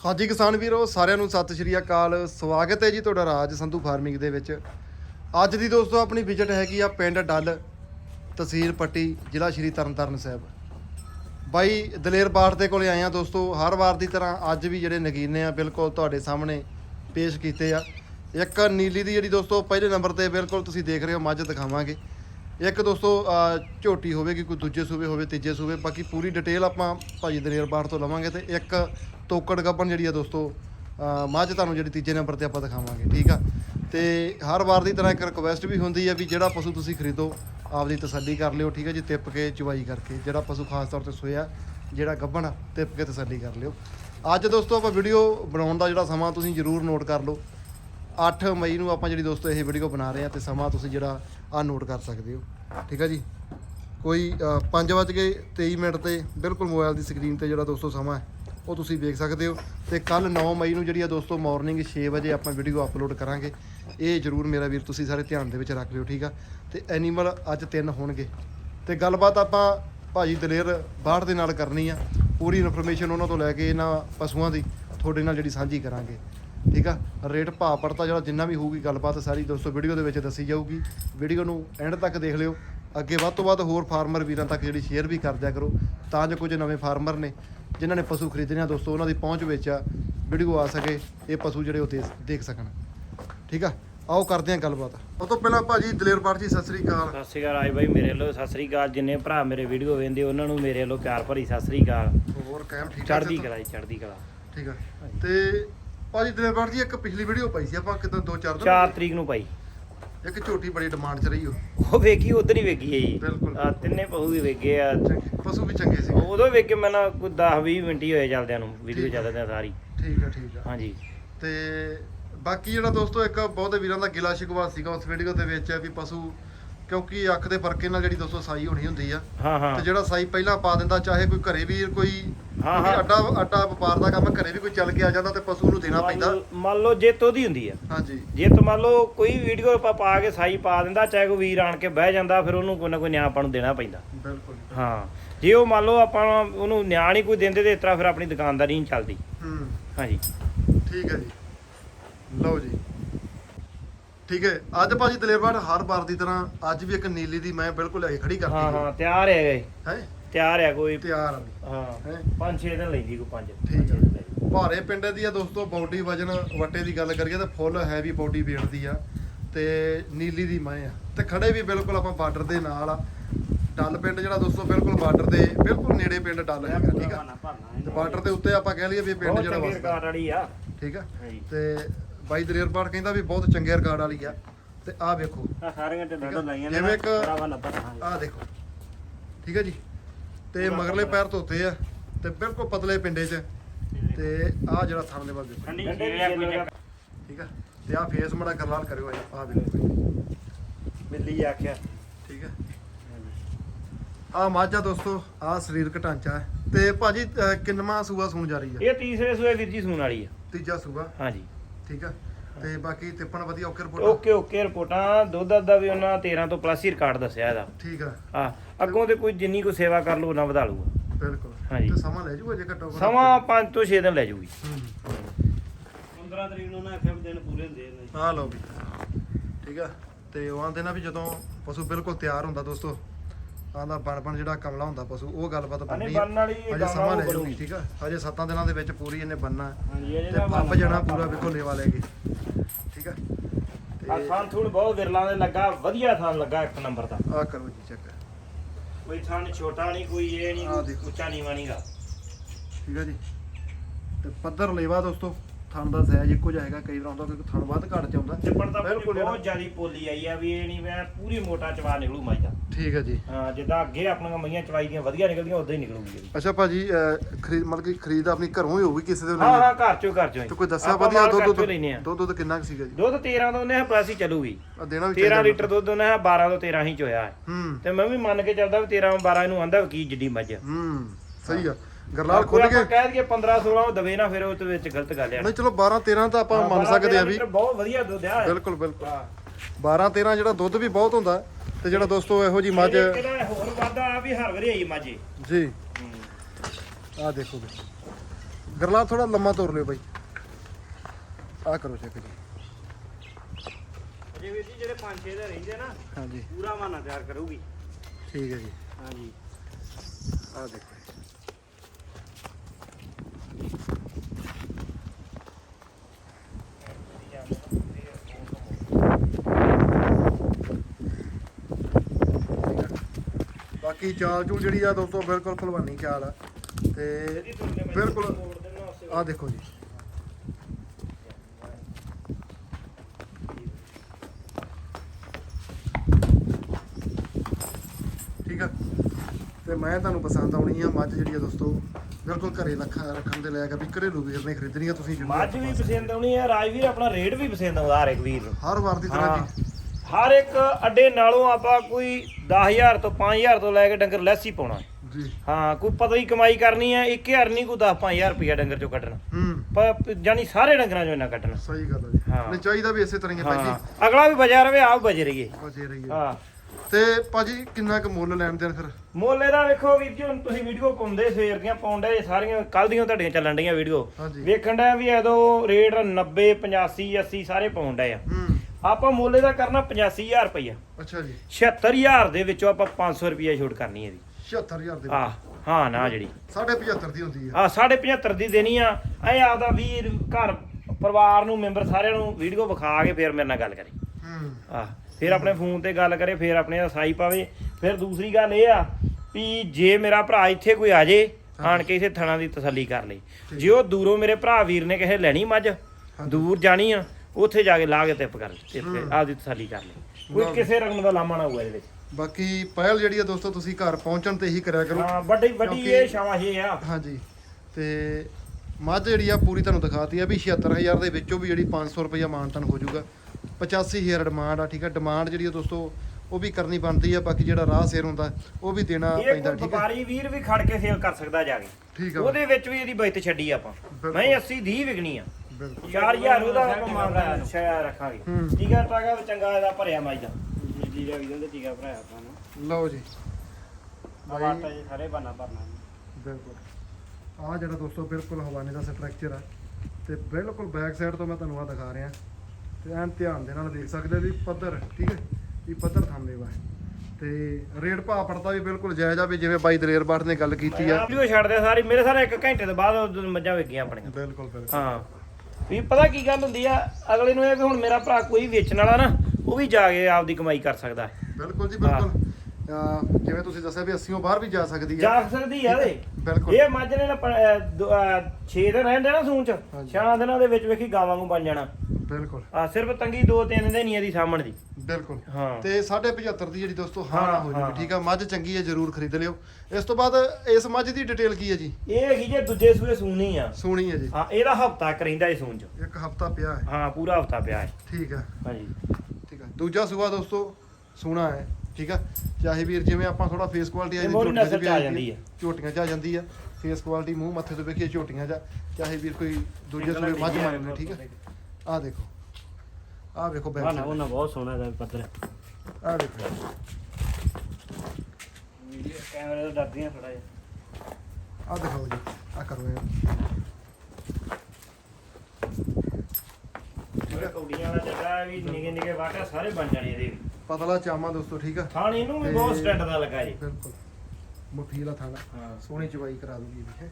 ਹਾਂਜੀ ਕਿਸਾਨ ਵੀਰੋ, ਸਾਰਿਆਂ ਨੂੰ ਸਤਿ ਸ਼੍ਰੀ ਅਕਾਲ। ਸਵਾਗਤ ਹੈ ਜੀ ਤੁਹਾਡਾ ਰਾਜ ਸੰਧੂ ਫਾਰਮਿੰਗ ਦੇ ਵਿੱਚ। ਅੱਜ ਦੀ ਦੋਸਤੋ, ਆਪਣੀ ਵਿਜ਼ਿਟ ਹੈਗੀ ਆ ਪਿੰਡ ਡੱਲ ਤਹਿਸੀਲ ਪੱਟੀ, ਜ਼ਿਲ੍ਹਾ ਸ਼੍ਰੀ ਤਰਨਤਾਰਨ ਸਾਹਿਬ। ਬਾਈ, ਦਲੇਰ ਬਾੜ ਦੇ ਕੋਲੇ ਆਏ ਆ ਦੋਸਤੋ, ਹਰ ਵਾਰ ਦੀ ਤਰ੍ਹਾਂ ਅੱਜ ਵੀ ਜਿਹੜੇ ਨਗੀਨੇ ਆ, ਬਿਲਕੁਲ ਤੁਹਾਡੇ ਸਾਹਮਣੇ ਪੇਸ਼ ਕੀਤੇ ਆ। ਇੱਕ ਨੀਲੀ ਦੀ ਜਿਹੜੀ ਦੋਸਤੋ, ਪਹਿਲੇ ਨੰਬਰ ਤੇ ਬਿਲਕੁਲ ਤੁਸੀਂ ਦੇਖ ਰਹੇ ਹੋ, ਮੱਝ ਦਿਖਾਵਾਂਗੇ। ਇੱਕ ਦੋਸਤੋ ਝੋਟੀ ਹੋਵੇਗੀ, ਕੋਈ ਦੂਜੇ ਸੂਬੇ ਹੋਵੇ, ਤੀਜੇ ਸੂਬੇ, ਬਾਕੀ ਪੂਰੀ ਡਿਟੇਲ ਆਪਾਂ ਭਾਜੀ ਦਲੇਰ ਬਾੜ ਤੋਂ ਲਵਾਂਗੇ ਤੇ ਇੱਕ ਤੋਕੜ ਗੱਬਣ ਜਿਹੜੀ ਆ ਦੋਸਤੋ ਮੱਝ ਤੁਹਾਨੂੰ ਜਿਹੜੀ ਤੀਜੇ ਨੰਬਰ ਤੇ ਆਪਾਂ ਦਿਖਾਵਾਂਗੇ ਠੀਕ ਆ? ਤੇ ਹਰ ਵਾਰ ਦੀ ਤਰ੍ਹਾਂ ਇੱਕ ਰਿਕੁਐਸਟ ਵੀ ਹੁੰਦੀ ਹੈ ਵੀ ਜਿਹੜਾ ਪਸ਼ੂ ਤੁਸੀਂ ਖਰੀਦੋ ਆਪਦੀ ਤਸੱਲੀ ਕਰ ਲਿਓ ਠੀਕ ਹੈ ਜੀ? ਤਿੱਪ ਕੇ ਚਵਾਈ ਕਰਕੇ ਜਿਹੜਾ ਪਸ਼ੂ ਖਾਸ ਤੌਰ ਤੇ ਸੋਇਆ ਜਿਹੜਾ ਗੱਭਣ ਆ, ਤਿੱਪ ਕੇ ਤਸੱਲੀ ਕਰ ਲਿਓ। ਅੱਜ ਦੋਸਤੋ ਆਪਾਂ ਵੀਡੀਓ ਬਣਾਉਣ ਦਾ ਜਿਹੜਾ ਸਮਾਂ ਤੁਸੀਂ ਜ਼ਰੂਰ ਨੋਟ ਕਰ ਲਓ। 8 ਮਈ ਨੂੰ ਆਪਾਂ ਜਿਹੜੀ ਦੋਸਤੋ ਇਹ ਵੀਡੀਓ ਬਣਾ ਰਹੇ ਆ ਤੇ ਸਮਾਂ ਤੁਸੀਂ ਜਿਹੜਾ ਆ ਨੋਟ ਕਰ ਸਕਦੇ ਹੋ ਠੀਕ ਆ ਜੀ? ਕੋਈ 5:23 ਮਿੰਟ ਤੇ ਬਿਲਕੁਲ ਮੋਬਾਈਲ ਦੀ ਸਕਰੀਨ ਤੇ ਜਿਹੜਾ ਦੋਸਤੋ ਸਮਾਂ ਹੈ। ਉਹ ਤੁਸੀਂ ਵੇਖ ਸਕਦੇ ਹੋ। ਤੇ ਕੱਲ 9 ਮਈ ਨੂੰ ਜਿਹੜੀ ਆ ਦੋਸਤੋ ਮਾਰਨਿੰਗ 6 ਵਜੇ ਆਪਾਂ ਵੀਡੀਓ ਅਪਲੋਡ ਕਰਾਂਗੇ। ਇਹ ਜਰੂਰ ਮੇਰਾ ਵੀਰ ਤੁਸੀਂ ਸਾਰੇ ਧਿਆਨ ਦੇ ਵਿੱਚ ਰੱਖ ਲਿਓ, ਠੀਕ ਆ? ਤੇ ਐਨੀਮਲ ਅੱਜ ਤਿੰਨ ਹੋਣਗੇ। ਤੇ ਗੱਲਬਾਤ ਆਪਾਂ ਭਾਜੀ ਦਲੇਰ ਬਾਹਰ ਦੇ ਨਾਲ ਕਰਨੀ ਆ। ਪੂਰੀ ਇਨਫੋਰਮੇਸ਼ਨ ਉਹਨਾਂ ਤੋਂ ਲੈ ਕੇ ਇਹਨਾਂ ਪਸ਼ੂਆਂ ਦੀ, ਤੁਹਾਡੇ ਨਾਲ ਜਿਹੜੀ ਸਾਂਝੀ ਕਰਾਂਗੇ। ਠੀਕ ਆ? ਰੇਟ ਭਾਅ ਪੜਤਾ ਜਿਹੜਾ ਜਿੰਨਾ ਵੀ ਹੋਊਗੀ, ਗੱਲਬਾਤ ਸਾਰੀ ਦੋਸਤੋ ਵੀਡੀਓ ਦੇ ਵਿੱਚ ਦੱਸੀ ਜਾਊਗੀ। ਵੀਡੀਓ ਨੂੰ ਐਂਡ ਤੱਕ ਦੇਖ ਲਿਓ। ਅੱਗੇ ਵੱਧ ਤੋਂ ਵੱਧ ਹੋਰ ਫਾਰਮਰ ਵੀਰਾਂ ਤੱਕ ਜਿਹੜੀ ਸ਼ੇਅਰ ਵੀ ਕਰ ਦਿਆ ਕਰੋ। ਤਾਂ ਜੋ ਕੁਝ ਨਵੇਂ ਫਾਰਮਰ ਨੇ। ਜਿਨ੍ਹਾਂ ਨੇ ਪਸ਼ੂ ਖਰੀਦਣੇ ਆ ਦੋਸਤੋ ਉਹਨਾਂ ਦੀ ਪਹੁੰਚ ਵਿੱਚ ਆ ਵੀਡੀਓ ਆ ਸਕੇ ਇਹ ਪਸ਼ੂ ਜਿਹੜੇ ਉਹ ਦੇਖ- ਸਕਣ। ਠੀਕ ਆ? ਆਓ ਕਰਦੇ ਹਾਂ ਗੱਲਬਾਤ। ਉਹ ਤੋਂ ਪਹਿਲਾਂ ਭਾਜੀ ਦਲੇਰ ਬਾੜ ਜੀ ਸਤਿ ਸ੍ਰੀ ਅਕਾਲ। ਸਤਿ ਸ਼੍ਰੀ ਅਕਾਲ ਆਏ ਬਾਈ ਮੇਰੇ ਵੱਲੋਂ ਸਤਿ ਸ਼੍ਰੀ ਅਕਾਲ। ਜਿੰਨੇ ਭਰਾ ਮੇਰੇ ਵੀਡੀਓ ਵੇਖਦੇ ਉਹਨਾਂ ਨੂੰ ਮੇਰੇ ਵੱਲੋਂ ਪਿਆਰ ਭਰੀ ਸਤਿ ਸ਼੍ਰੀ ਅਕਾਲ। ਹੋਰ ਕਾਇਮ ਠੀਕ ਚੜ੍ਹਦੀ? ਕਲਾ ਜੀ ਚੜ੍ਹਦੀ ਕਲਾ। ਠੀਕ ਆ। ਤੇ ਭਾਜੀ ਦਲੇਰ ਬਾੜ ਜੀ ਇੱਕ ਪਿਛਲੀ ਵੀਡੀਓ ਪਾਈ ਸੀ ਆਪਾਂ ਕਿਦਾਂ ਦੋ ਚਾਰ ਦਿਨ 4 ਤਰੀਕ ਨੂੰ ਪਾਈ। ਇੱਕ ਝੋਟੀ ਬੜੀ ਡਿਮਾਂਡ 'ਚ ਰਹੀ ਉਹ। ਉਹ ਵੇਖੀ ਉਧਰ ਹੀ ਵੇਖੀ ਹੈ ਜੀ। ਬਿਲਕੁਲ। ਤਿੰਨੇ ਪਹੂ ਵੀ ਵੇਖੇ ਆ। ਪਸ਼ੂ ਵੀ ਚੰਗੇ ਸੀ। ਉਦੋਂ ਵੇਖ ਕੇ ਮੈਂ ਨਾ ਕੋਈ 10 20 ਮਿੰਟ ਹੀ ਹੋਏ ਚੱਲਦਿਆਂ ਨੂੰ ਵੀਡੀਓ। ਚੱਲਦਿਆਂ ਸਾਰੀ। ਠੀਕ ਆ ਠੀਕ ਆ। ਹਾਂਜੀ। ਤੇ ਬਾਕੀ ਜਿਹੜਾ ਦੋਸਤੋ ਇੱਕ ਬਹੁਤੇ ਵੀਰਾਂ ਦਾ ਗਿਲਾ ਸ਼ਿਕਵਾ ਸੀਗਾ ਉਸ ਵੀਡੀਓ ਦੇ ਵਿੱਚ ਵੀ ਪਸ਼ੂ ਕਿਉਂਕਿ ਅੱਖ ਦੇ ਫਰਕੇ ਨਾਲ ਜਿਹੜੀ ਦੋਸਤੋ ਸਾਈ ਹੋਣੀ ਹੁੰਦੀ ਆ ਹਾਂ ਹਾਂ। ਤੇ ਜਿਹੜਾ ਸਾਈ ਪਹਿਲਾਂ ਪਾ ਦਿੰਦਾ ਚਾਹੇ ਕੋਈ ਘਰੇ ਵੀ ਕੋਈ ਹਾਂ, ਹਾਂ। ਅੱਡਾ ਅੱਡਾ ਵਪਾਰ ਦਾ ਕੰਮ ਘਰੇ ਵੀ ਕੋਈ ਚੱਲ ਕੇ ਆ ਜਾਂਦਾ ਤੇ ਪਸ਼ੂ ਨੂੰ ਦੇਣਾ ਪੈਂਦਾ। ਮੰਨ- ਲਓ ਜਿੱਤ ਉਹਦੀ ਹੁੰਦੀ ਆ। ਹਾਂਜੀ। ਜੇ ਤੂੰ ਮੰਨ ਲਓ ਕੋਈ ਵੀਡੀਓ ਆਪਾਂ ਪਾ ਕੇ ਸਾਈ ਪਾ ਦਿੰਦਾ ਚਾਹੇ ਕੋਈ ਵੀਰ ਆਣ ਕੇ ਬਹਿ ਜਾਂਦਾ ਫਿਰ ਉਹਨੂੰ ਕੋਈ ਨਾ ਕੋਈ ਨਿਆਂ ਆਪਾਂ ਨੂੰ ਦੇਣਾ ਪੈਂਦਾ। ਬਿਲਕੁਲ। ਹਾਂ। ਜੇ ਉਹ ਮੰਨ ਲਓ ਆਪਾਂ ਉਹਨੂੰ ਨਿਆਂ ਨਹੀਂ ਕੋਈ ਦਿੰਦੇ ਤੇ ਇਸ ਤਰ੍ਹਾਂ ਫਿਰ ਆਪਣੀ ਦੁਕਾਨਦਾਰੀ ਨਹੀਂ ਚੱਲਦੀ। ਹੂੰ। ਹਾਂਜੀ। ਠੀਕ ਹੈ ਜੀ। ਲਓ ਜੀ। ਠੀਕ ਹੈ। ਅੱਜ ਭਾਜੀ ਦਲੇਰਵਾੜ ਹਰ ਵਾਰ ਦੀ ਤਰ੍ਹਾਂ ਅੱਜ ਵੀ ਇੱਕ ਨੀਲੀ ਦੀ ਮੈਂ ਬਿਲਕੁਲ ਕੇ ਖੜੀ ਹਾਂ ਕਰਤੀ ਹਾਂ ਤਿਆਰ ਹੈ ਗਏ ਹੈ? ਤਿਆਰ ਹੈ ਕੋਈ। ਤਿਆਰ ਆ। ਵੀ ਹਾਂ। ਹੈ? ਪੰਜ ਛੇ ਦਿਨ ਲੈਂਦੀ ਕੋਈ ਪੰਜ। ਠੀਕ ਪੰਜ ਛੇ ਹੈ। ਭਾਰੇ ਪਿੰਡ ਦੀ ਆ ਦੋਸਤੋ ਬਾਡੀ ਵਜਨ ਵੱਟੇ ਦੀ ਗੱਲ ਕਰੀਏ ਤਾਂ ਫੁੱਲ ਹੈਵੀ ਬਾਡੀ weight ਦੀ ਆ ਤੇ ਨੀਲੀ ਦੀ ਮੈਂ ਆ। ਤੇ ਖੜੇ ਵੀ ਬਿਲਕੁਲ ਆਪਾਂ ਬਾਰਡਰ ਦੇ ਨਾਲ ਆ। ਡੱਲ ਪਿੰਡ ਜਿਹੜਾ ਦੋਸਤੋ ਬਿਲਕੁਲ ਬਾਰਡਰ ਦੇ ਬਿਲਕੁਲ ਨੇੜੇ ਪਿੰਡ ਡੱਲ ਹੈਗਾ ਠੀਕ ਆ? ਤੇ ਬਾਰਡਰ ਦੇ ਉੱਤੇ ਆਪਾਂ ਕਹਿ ਲਈਏ ਵੀ ਇਹ ਪਿੰਡ ਜਿਹੜਾ ਵਸਦਾ। ਰਿਕਾਰਡ ਵਾਲੀ ਆ। ਠੀਕ ਆ? ਤੇ ਬਾਈ ਦਲੇਰਪਾੜ ਕਹਿੰਦਾ ਵੀ ਬਹੁਤ ਚੰਗੇ ਰਿਕਾਰਡ ਵਾਲੀ ਆ। ਤੇ ਆਹ ਵੇਖੋ। ਆ ਸਾਰੀਆਂ ਡੰਡੋਂ ਲਾਈਆਂ ਜਿਵੇਂ ਇੱਕ- ਆਹ ਦੇਖੋ। ਠੀਕ ਹੈ ਜੀ? ਤੇ ਮਗਰਲੇ ਪੈਰ ਧੋਤੇ ਆ ਤੇ ਬਿਲਕੁਲ ਪਤਲੇ ਪਿੰਡੇ 'ਚ। ਤੇ ਆਹ ਜਿਹੜਾ ਥਣ ਦੇ ਵੱਲ ਦੇਖੋ। ਠੀਕ ਆ? ਤੇ ਆਹ ਫੇਸ ਮੜਾ ਗਰਲਾਲ ਕਰਿਓ ਆਹ ਵੇਖੋ। ਮਿੱਲੀ ਆਖਿਆ। ਆਹ ਮਾਝਾ ਦੋਸਤੋ ਆਹ ਸਰੀਰਕ ਢਾਂਚਾ ਹੈ। ਤੇ ਭਾਜੀ ਅਹ, ਕਿੰਨਵਾਂ ਸੂਆ ਸੂਣ ਜਾ ਰਹੀ ਆ ਇਹ ਤੀਸਰੇ ਸੂਏ ਵੀਰ ਜੀ ਸੂਣ ਵਾਲੀ ਆ। ਤੀਜਾ ਸੂਆ ਹਾਂਜੀ। ਠੀਕ ਆ। ਤੇ ਬਾਕੀ ਤਿੱਪਣ ਵਧੀਆ ਓਕੇ ਰਿਪੋਰਟ ਓਕੇ ਓਕੇ ਰਿਪੋਰਟਾਂ। ਦੁੱਧ ਦਾ ਵੀ ਉਹਨਾਂ 13 ਤੋਂ ਪਲੱਸ ਹੀ ਰਿਕਾਰਡ ਦੱਸਿਆ ਇਹਦਾ। ਠੀਕ ਆ। ਆ ਅੱਗੋਂ ਤੇ ਕੋਈ ਜਿੰਨੀ ਕੋਈ ਸੇਵਾ ਕਰ ਲਓ ਉਹਨਾਂ ਵਧਾ ਲੂਗਾ ਬਿਲਕੁਲ। ਹਾਂਜੀ। ਤੇ ਸਮਾਂ ਲੈ ਜੂਗਾ ਜੇ ਘੱਟੋ ਘੱਟ? ਸਮਾਂ 5 ਤੋਂ 6 ਦਿਨ ਲੈ ਜੂਗੀ। ਹੂੰ। 15 ਤਰੀਕ ਨੂੰ ਨਾ ਐਫਐਮ ਦਿਨ ਪੂਰੇ ਹੁੰਦੇ ਨੇ ਆ ਲਓ ਵੀ। ਠੀਕ ਆ। ਤੇ ਉਹ ਆਂਦੇ ਨਾ ਵੀ ਜਦੋਂ ਪਸ਼ੂ ਬਿਲਕੁਲ ਤਿਆਰ ਹੁੰਦਾ ਦੋਸਤੋ ਆਂਦਾ ਬਣ ਬਣ ਜਿਹੜਾ ਕਮਲਾ ਹੁੰਦਾ ਪਸ਼ੂ ਉਹ ਗੱਲਬਾਤ ਨਹੀਂ ਬਣਨੀ ਬਣਨ ਵਾਲੀ ਅਜੇ ਗਾਂ ਸਮਾਂ ਲੈ ਬਣੂਗੀ। ਠੀਕ ਆ? ਅਜੇ 7 ਦਿਨਾਂ ਦੇ ਵਿੱਚ ਪੂਰੀ ਇਹਨੇ ਬੰਨਾ ਹਾਂਜੀ ਤੇ ਫੱਬ ਜਾਣਾ ਪੂਰਾ ਵੇਖੋ ਲੇਵਾ ਲੈ ਕੇ। ਠੀਕ ਆ? ਆ ਤੇ ਥੂਣ ਬਹੁਤ ਵਿਰਲਾਂ ਦੇ ਲੱਗਾ ਵਧੀਆ ਥਾਂ ਲੱਗਾ ਇੱਕ ਨੰਬਰ ਦਾ। ਆ ਕਰੋ ਜੀ ਚੈੱਕ ਕੋਈ ਥਾਂ ਛੋਟਾ ਨਹੀਂ ਕੋਈ ਇਹ ਨਹੀਂ ਆਹ ਦੇਖੋ। ਉੱਚਾ ਨੀਵਾਂ ਨਹੀਂਗਾ ਠੀਕ ਆ ਜੀ। ਤੇ ਪੱਧਰ ਲੇਵਾ ਦੋਸਤੋ। ਥਣ ਦਾ ਸਾਈਜ਼ ਇੱਕੋ ਜਿਹਾ ਹੈਗਾ ਕਈ ਵਾਰ ਹੁੰਦਾ ਕਿ ਥਣ ਵੱਧ ਘੱਟ ਚ ਆਉਂਦਾ। ਚੱਪਣ ਤਾਂ ਬਿਲਕੁਲ ਬਹੁਤ ਜ਼ਿਆਦੀ ਪੋਲੀ ਆਈ ਆ ਵੀ ਇਹ ਨਹੀਂ ਮੈਂ ਪੂਰੀ ਮੋਟਾ ਚਵਾ ਨਿਕਲੂ ਮਾਈ ਦਾ। ਠੀਕ ਆ ਜੀ। ਹਾਂ ਜਿੱਦਾਂ ਅੱਗੇ ਆਪਣੀਆਂ ਮਈਆਂ ਚਵਾਈ ਦੀਆਂ ਵਧੀਆ ਨਿਕਲਦੀਆਂ ਉਦਾਂ ਹੀ ਨਿਕਲੂਗੀ। ਅੱਛਾ ਭਾਜੀ ਅਹ, ਖਰੀਦ ਮਤਲਬ ਕਿ ਖਰੀਦ ਆਪਣੀ ਘਰੋਂ ਹੀ ਹੋਊਗੀ ਕਿਸੇ ਦੇ ਹਾਂ ਹਾਂ ਘਰ ਚੋਂ ਘਰ ਚੋਂ ਹੀ। ਤੇ ਕੋਈ ਦੱਸਿਆ ਆਪਾਂ ਵਧੀਆ ਮਾਲ ਦੁੱਧ ਘਰ ਦੁੱਧ ਚੋਂ ਲੈਨੇ ਆ ਦੁੱਧ ਦੁੱਧ ਕਿੰਨਾ ਕੁ ਸੀਗਾ ਜੀ? ਦੁੱਧ 13 ਤੋਂ ਉਹਨੇ ਪਲੱਸ ਹੀ ਚੱਲੂਗੀ ਆ ਦੇਣਾ ਵੀ 13 ਚਾਹੀਦਾ। ਲੀਟਰ ਦੁੱਧ ਉਹਨੇ 12 ਤੋਂ 13 ਹੀ ਚੋਇਆ ਹੈ। ਹੂੰ। ਤੇ ਮੈਂ ਵੀ ਮੰਨ ਕੇ ਚੱਲਦਾ ਵੀ 13 12 ਇਹਨੂੰ ਆਂਦਾ ਵੀ ਕੀ ਜਿੱਡੀ ਮੱਝ। ਹੂੰ ਸਹੀ ਆ। ਗਰਲਾਲ ਖੁੱਲ ਕੇ ਕਹਿ ਦਈਏ 15 16 ਉਹ ਦਵੇ ਨਾ ਫਿਰ ਉਹ ਤੇ ਵਿੱਚ ਗਲਤ ਗੱਲ ਆ। ਨਹੀਂ ਚਲੋ 12 13 ਤਾਂ ਆਪਾਂ ਮੰਨ 12 ਸਕਦੇ ਆ ਵੀ। ਬਹੁਤ ਵਧੀਆ ਦੁੱਧ ਆ। ਬਿਲਕੁਲ ਬਿਲਕੁਲ। ਹਾਂ। 12 13 ਜਿਹੜਾ ਦੁੱਧ ਵੀ ਬਹੁਤ ਹੁੰਦਾ ਤੇ ਜਿਹੜਾ ਦੋਸਤੋ ਇਹੋ ਜੀ ਮੱਝ ਹੋਰ ਆ ਵੀ ਹਰ ਵਾਰੀ ਆਈ ਮੱਝ। ਜੀ। ਆ ਦੇਖੋ ਜੀ ਗਰਲਾ ਥੋੜਾ ਲੰਮਾ ਤੋਰ ਲਿਓ ਬਾਈ। ਆ ਕਰੋ ਚੈੱਕ ਜੀ। ਅਜੇ ਵੀਰ ਜੀ ਜਿਹੜੇ ਪੰਜ ਛੇ ਦੇ ਰਹਿੰਦੇ ਨਾ ਹਾਂਜੀ। ਪੂਰਾ ਮਾਨਾ ਤਿਆਰ ਕਰੂਗੀ। ਠੀਕ ਹੈ ਜੀ। ਹਾਂਜੀ। ਆ ਦੇਖੋ। ਬਾਕੀ ਚਾਲ ਚੂਲ ਜਿਹੜੀ ਆ ਦੋਸਤੋ, ਬਿਲਕੁਲ ਭਲਵਾਨੀ ਚਾਲ ਆ। ਤੇ ਬਿਲਕੁਲ ਆ ਦੇਖੋ ਜੀ। ਠੀਕ ਆ। ਤੇ ਮੈਂ ਤੁਹਾਨੂੰ ਪਸੰਦ ਆਉਣੀ ਆ ਮੱਝ ਜਿਹੜੀ ਆ ਦੋਸਤੋ। ਬਿਲਕੁਲ ਘਰੇ ਲੱਖਾਂ ਰੱਖਣ ਦੇ ਲਾਇਕ ਆ ਵੀ ਘਰੇਲੂ ਵੀਰ ਨੇ ਖਰੀਦਣੀ ਆ ਤੁਸੀਂ ਜ਼ਰੂਰ ਮੱਝ ਵੀ ਪਸੰਦ ਆਉਣੀ ਹੈ ਰਾਜਵੀਰ ਆਪਣਾ ਰੇਟ ਵੀ ਪਸੰਦ ਆਉਂਦਾ ਹਰ ਇੱਕ ਵੀਰ ਨੂੰ। ਹਰ ਵਾਰ ਦੀ ਤਰ੍ਹਾਂ ਜੀ। ਹਰ ਇੱਕ ਅੱਡੇ ਨਾਲੋਂ ਆਪਾਂ ਕੋਈ 10000 ਤੋਂ 5000 ਤੋਂ ਲੈ ਕੇ ਡੰਗਰ ਲੈਸ ਹੀ ਪਾਉਣਾ। ਜੀ। ਹਾਂ ਕੋਈ ਪਤਾ ਹੀ ਕਮਾਈ ਕਰਨੀ ਹੈ 1000 ਨਹੀਂ ਕੋਈ 10 5000 ਰੁਪਇਆ ਡੰਗਰ ਚੋਂ ਕੱਢਣਾ। ਹੂੰ। ਪਰ ਜਾਨੀ ਸਾਰੇ ਡੰਗਰਾਂ ਚੋਂ ਇੰਨਾ ਕੱਢਣਾ। ਸਹੀ ਗੱਲ ਆ ਜੀ। ਹਾਂ। ਨਹੀਂ ਚਾਹੀਦਾ ਵੀ ਇਸੇ ਤਰ੍ਹਾਂ ਹੀ ਆ ਹਾਂ ਅਗਲਾ ਵੀ ਬਜਾ ਰਵੇ ਆਪ ਬਜ ਰਹੀਏ। ਬਚੇ ਰਹੀਏ। ਹਾਂ। ਤੇ ਭਾਜੀ ਕਿੰਨਾ ਕੁ ਮੁੱਲ ਲੈਣ ਦੇਣ ਫਿਰ? ਮੁੱਲ ਇਹਦਾ ਵੇਖੋ ਵੀਰ ਜੀ ਹੁਣ ਤੁਸੀਂ ਵੀਡੀਓ ਪਾਉਂਦੇ ਸਵੇਰ ਦੀਆਂ ਪਾਉਂਦੇ ਸਾਰੀਆਂ ਕੱਲ ਦੀਆਂ ਤੁਹਾਡੀਆਂ ਚੱਲਣ ਡੀਆਂ ਵੀਡੀਓ। ਹਾਂਜੀ। ਵੇਖਣ ਦਾ ਵੀ ਉਦੋਂ ਰੇਟ 90 85 80 ਸਾਰੇ ਪਾਉਂਦੇ ਆ। ਹੂੰ। ਆਪਾਂ ਮੁੱਲ ਇਹਦਾ ਕਰਨਾ 85000 ਰੁਪਇਆ ਅੱਛਾ ਜੀ। 76000 ਦੇ ਵਿੱਚੋਂ ਆਪਾਂ 500 ਰੁਪਇਆ ਛੋਟ ਕਰਨੀ ਹੈ ਇਹਦੀ 76000 ਦੇ ਆ ਹਾਂ ਨਾ ਜਿਹੜੀ। ਸਾਢੇ 75 ਦੀ ਹੁੰਦੀ ਆ। ਆ 75 ਦੀ ਦੇਣੀ ਆ। ਐ ਆਪਦਾ ਵੀਰ ਘਰ ਪਰਿਵਾਰ ਨੂੰ ਮੈਂਬਰ ਸਾਰਿਆਂ ਨੂੰ ਵੀਡੀਓ ਵਿਖਾ ਕੇ ਫਿਰ ਮੇਰੇ ਨਾਲ ਗੱਲ ਕਰੇ। ਹੂੰ। ਆ ਫਿਰ ਆਪਣੇ ਫੋਨ ਤੇ ਗੱਲ ਕਰੇ ਫਿਰ ਆਪਣੇ ਦਾ ਸਾਈ ਪਾਵੇ। ਫਿਰ ਦੂਸਰੀ ਗੱਲ ਇਹ ਆ ਵੀ ਜੇ ਮੇਰਾ ਭਰਾ ਇੱਥੇ ਕੋਈ ਆ ਜੇ ਆਣ ਕੇ ਇਸੇ ਥਣਾ ਦੀ ਤਸੱਲੀ ਕਰ ਲਈ ਜੇ ਉਹ ਦੂਰੋਂ ਮੇਰੇ ਭਰਾ ਵੀਰ ਨੇ ਕਿਸੇ ਲੈਣੀ ਮੱਝ ਦੂਰ ਜਾਣੀ ਆ ਉੱਥੇ ਜਾ ਕੇ ਲਾ ਕੇ ਟਿੱਪ ਕਰ ਟਿੱਪ ਆਪਦੀ ਤਸੱਲੀ ਕਰ ਲਈ ਕੋਈ ਕਿਸੇ ਰਕਮ ਦਾ ਲਾਮਾ ਨਾ ਹੋਊਗਾ ਇਹਦੇ ਵਿੱਚ। ਬਾਕੀ ਪਹਿਲ ਜਿਹੜੀ ਆ ਦੋਸਤੋ ਤੁਸੀਂ ਘਰ ਪਹੁੰਚਣ ਤੇ ਹੀ ਕਰਿਆ ਕਰੋ ਹਾਂ ਵੱਡੀ ਵੱਡੀ ਇਹ ਸ਼ਾਬਾਸ਼ੀ ਆ। ਹਾਂਜੀ। ਤੇ ਮੱਝ ਜਿਹੜੀ ਆ ਪੂਰੀ ਤੁਹਾਨੂੰ ਦਿਖਾਤੀ ਆ ਵੀ 76000 ਦੇ ਵਿੱਚੋਂ ਵੀ ਜਿਹੜੀ 500 ਰੁਪਇਆ ਮਾਨਤਨ ਹੋ ਜਾਊਗਾ। 85000 ਡਿਮਾਂਡ ਆ ਠੀਕ ਆ? ਡਿਮਾਂਡ ਜਿਹੜੀ ਆ ਦੋਸਤੋ ਉਹ ਵੀ ਕਰਨੀ ਬਣਦੀ ਆ ਬਾਕੀ ਜਿਹੜਾ ਰਾਹ ਸੇਰ ਹੁੰਦਾ ਉਹ ਵੀ ਦੇਣਾ ਇਹ ਪੈਂਦਾ ਕੋਈ ਠੀਕ ਆ? ਵਪਾਰੀ ਵੀਰ ਵੀ ਖੜ ਕੇ ਸੇਲ ਕਰ ਸਕਦਾ ਜਾ ਕੇ। ਠੀਕ ਆ। ਉਹਦੇ ਵਿੱਚ ਵੀ ਇਹਦੀ ਬਚਤ ਛੱਡੀ ਆਪਾਂ। ਮੈਂ 80 ਦੀ ਵਿਕਣੀ ਆ। ਬਿਲਕੁਲ। 4000 ਉਹਦਾ ਆਪਾਂ ਮੰਗਦਾ ਸ਼ਾਇਦ ਰੱਖਾਂਗੇ। ਹੂੰ। ਟੀਕਾ ਟਾਗਾ ਵੀ ਚੰਗਾ ਇਹਦਾ ਭਰਿਆ ਮਾਈ ਦਾ ਜੀ ਦਾ ਵੀ ਦਿੰਦੇ ਟੀਕਾ ਭਰਾਇਆ ਆਪਾਂ ਨੂੰ। ਲਓ ਜੀ। ਆਟਾ ਜੀ ਸਾਰੇ ਬਣਾ ਭਰਨਾ ਬਿਲਕੁਲ। ਆ ਜਿਹੜਾ ਦੋਸਤੋ ਬਿਲਕੁਲ ਹਵਾਨੇ ਦਾ ਸਟਰਕਚਰ ਆ ਤੇ ਬਿਲਕੁਲ ਬੈਕ ਸਾਈਡ ਤੋਂ ਮੈਂ ਤੁਹਾਨੂੰ ਆ ਦਿਖਾ ਰਿਹਾ। ਤੇ ਐਨ ਧਿਆਨ ਦੇ ਨਾਲ ਦੇਖ ਸਕਦੇ ਵੀ ਪੱਧਰ ਠੀਕ ਹੈ? ਵੀ ਪੱਧਰ ਥੰਮੇ ਵਾ। ਤੇ ਰੇਟ ਭਾਅ ਪੜਦਾ ਵੀ ਬਿਲਕੁਲ ਜਾਇਜ਼ ਆ ਵੀ ਜਿਵੇਂ ਬਾਈ ਦਲੇਰ ਬਾਠ ਨੇ ਗੱਲ ਕੀਤੀ ਆ। ਵੀਡੀਓ ਛੱਡਦੇ ਸਾਰੀ ਮੇਰੇ ਸਾਰੇ ਇੱਕ ਘੰਟੇ ਤੋਂ ਬਾਅਦ ਉਹ ਮੱਝਾਂ ਵਿਕੀਆਂ ਆਪਣੀਆਂ। ਬਿਲਕੁਲ ਬਿਲਕੁਲ। ਹਾਂ। ਵੀ ਪਤਾ ਕੀ ਗੱਲ ਹੁੰਦੀ ਆ ਅਗਲੇ ਨੂੰ ਇਹ ਵੀ ਹੁਣ ਮੇਰਾ ਭਰਾ ਕੋਈ ਵੇਚਣ ਵਾਲਾ ਨਾ ਉਹ ਵੀ ਜਾ ਕੇ ਆਪਦੀ ਕਮਾਈ ਕਰ ਸਕਦਾ। ਹੈ। ਬਿਲਕੁਲ ਜੀ ਬਿਲਕੁਲ। ਜਿਵੇਂ ਤੁਸੀਂ ਦੱਸਿਆ ਵੀ 80 ਬਾਹਰ ਵੀ ਜਾ ਸਕਦੀ ਆ। ਜਾ ਸਕਦੀ ਆ ਦੇ ਬਿਲਕੁਲ। ਇਹ ਮੱਝ ਨੇ ਨਾ 6 ਦਿਨ ਰਹਿੰਦੇ ਨਾ ਸੂਣ ਚ ਹਾਂਜੀ। 6 ਦਿਨਾਂ ਦੇ ਵਿੱਚ ਵੇਖੀ ਗਾਵਾਂ ਨੂੰ ਬਣ ਜਾਣਾ। ਬਿਲਕੁਲ। ਆ ਸਿਰਫ ਤੰਗੀ 2-3 ਦਿਨ ਹੀ ਇਹਦੀ ਸਾਹਮਣ ਦੀ। ਬਿਲਕੁਲ। ਹਾਂ। ਤੇ 75 ਦੀ ਜਿਹੜੀ ਦੋਸਤੋ ਹਾਂ ਹਾਂ, ਨਾ ਹੋ ਹਾਂ। ਜੂਗੀ ਠੀਕ ਆ? ਮੱਝ ਚੰਗੀ ਹੈ ਜਰੂਰ ਖਰੀਦ ਲਿਓ। ਇਸ ਤੋਂ ਬਾਅਦ ਇਸ ਮੱਝ ਦੀ ਡਿਟੇਲ ਕੀ ਹੈ ਜੀ? ਇਹ ਹੈਗੀ ਜੇ ਦੂਜੇ ਸੂਏ ਸੂਣੀ ਆ। ਸੋਹਣੀ ਹੈ ਜੀ। ਹਾਂ ਇਹਦਾ ਹਫਤਾ ਕਰਿੰਦਾ ਇਹ ਸੂਣ ਚ। ਇੱਕ ਹਫਤਾ ਪਿਆ ਹੈ। ਹਾਂ ਪੂਰਾ ਹਫਤਾ ਪਿਆ ਹੈ। ਠੀਕ ਆ। ਹਾਂਜੀ। ਠੀਕ ਆ। ਦੂਜਾ ਸੂਆ ਦੋਸਤੋ ਸੋਹਣਾ ਹੈ ਠੀਕ ਆ? ਚਾਹੇ ਵੀਰ ਜਿਵੇਂ ਆਪਾਂ ਥੋੜਾ ਫੇਸ ਕੁਆਲਿਟੀ ਜਾਂਦੀ ਹੈ। ਝੋਟੀਆਂ ਚ ਆ ਜਾਂਦੀ ਆ। ਫੇਸ ਕੁਆਲਿਟੀ ਮੂੰਹ ਮੱਥੇ ਤੋਂ ਵੇਖੀਏ ਝੋਟੀਆਂ ਚ ਚਾਹੇ ਵੀਰ ਕੋਈ ਦੂਜੇ ਸੂਏ ਮੱਝ ਲੈ ਠੀਕ ਆ? ਆ ਦੇਖੋ। ਆ ਵੇਖੋ ਬੈਕ ਨਾ ਉਹਨਾਂ ਬਹੁਤ ਸੋਹਣਾ ਇਹਦਾ ਪੱਧਰ ਆ ਦੇਖੋ ਕੈਮਰੇ ਤੋਂ ਡਰਦੀਆਂ ਥੋੜਾ ਜਿਹਾ। ਆ ਦਿਖਾਓ ਜੀ ਆ ਕਰੋ ਇਹ। ਹੈ। ਕੌਡੀਆਂ ਵਾਲਾ ਜੱਗਾ ਵੀ ਨਿਗੇ ਨਿਗੇ ਵਾਟਾ ਸਾਰੇ ਬਣ ਜਾਣੇ ਇਹਦੇ। ਵੀ ਪਤਲਾ ਚਾਮਾ ਦੋਸਤੋ ਠੀਕ ਆ? ਥਾਣ ਇਹਨੂੰ ਵੀ ਬਹੁਤ ਸਟੈਂਡ ਦਾ ਲੱਗਾ ਜੀ। ਬਿਲਕੁਲ। ਮੁੱਠੀ ਵਾਲਾ ਥਾਣਾ। ਹਾਂ। ਸੋਹਣੀ ਚਵਾਈ ਕਰਾ ਦੂਗੀ ਵੀ